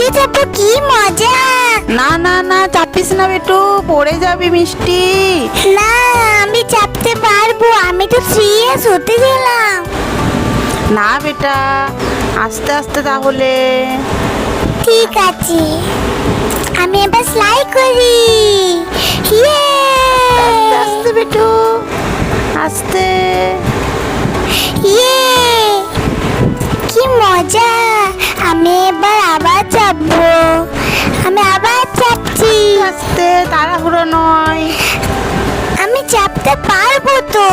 চাপতে চাপো কি মজা? না না না চাপিস না বেটু পড়ে যাবি মিষ্টি। না আমি চাপতে পারব আমি তো সিরিয়াস হতে গেলাম। না বেটা আস্তে আস্তে তাহলে। ঠিক আছে। আমি এবার স্লাই করি। ইয়ে আস্তে তাড়াহুড়ো নয়। আমি চাপতে পারব তো।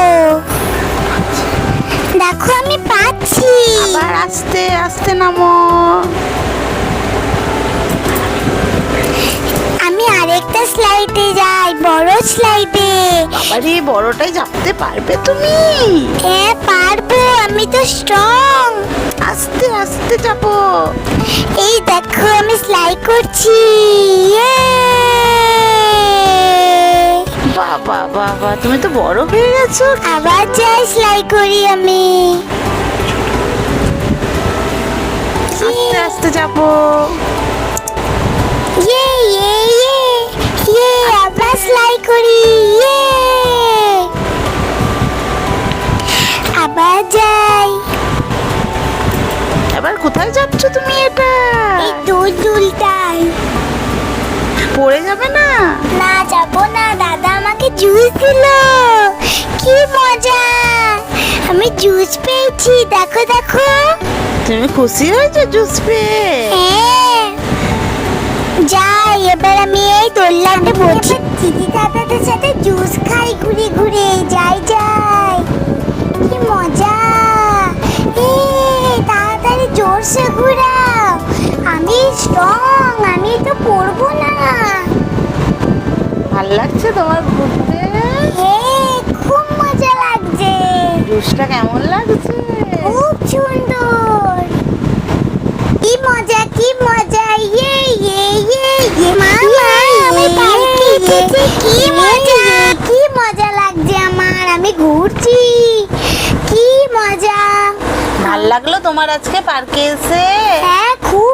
দেখো আমি পাচ্ছি। আবার আস্তে আস্তে নামো। আমি আরেকটা স্লাইডে যাই বড় স্লাইডে। বাবারে বড়টাই চাপতে পারবে তুমি। হ্যাঁ পারব আমি তো স্ট্রং আস্তে আস্তে চাপো। এই দেখো আমি স্লাইড করছি। ইয়ে! বাবা বাবা তুমি তো বড় হয়ে গেছো। আবার যাই স্লাই করি আমি। আস্তে আস্তে চাপো ইয়ে ইয়ে ইয়ে ইয়ে আবার স্লাই করি ইয়ে। আবার যাই। এবার কোথায় যাচ্ছ তুমি এটা? এই দুল দুলটাই পড়ে যাবে না? না যাব না জুস দিল কি মজা। আমি জুস পেয়েছি দেখো দেখো। তুমি খুশি হয়েছো জুস পেয়ে? হ্যাঁ। যাই এবার আমি এই দোলনাতে বসে দিদি দাদাদের সাথে জুস খাই ঘুরে ঘুরে। যাই যাই। কি মজা। এ তাড়াতাড়ি জোরসে ঘুরাও। আমি স্ট্রং আমি তো পড়ব না। ভালো লাগছে তোমার ঘুরতে হে খুব মজা লাগছে জুসটা কেমন লাগছে? খুব সুন্দর। কি মজা কি মজা ইয়ে ইয়ে ইয়ে ইয়ে মামা আমি পার্কে এসেছি কি মজা কি মজা লাগছে আমার আমি ঘুরছি। কি মজা। ভালো লাগল তোমার আজকে পার্কে এসে? হ্যাঁ খুব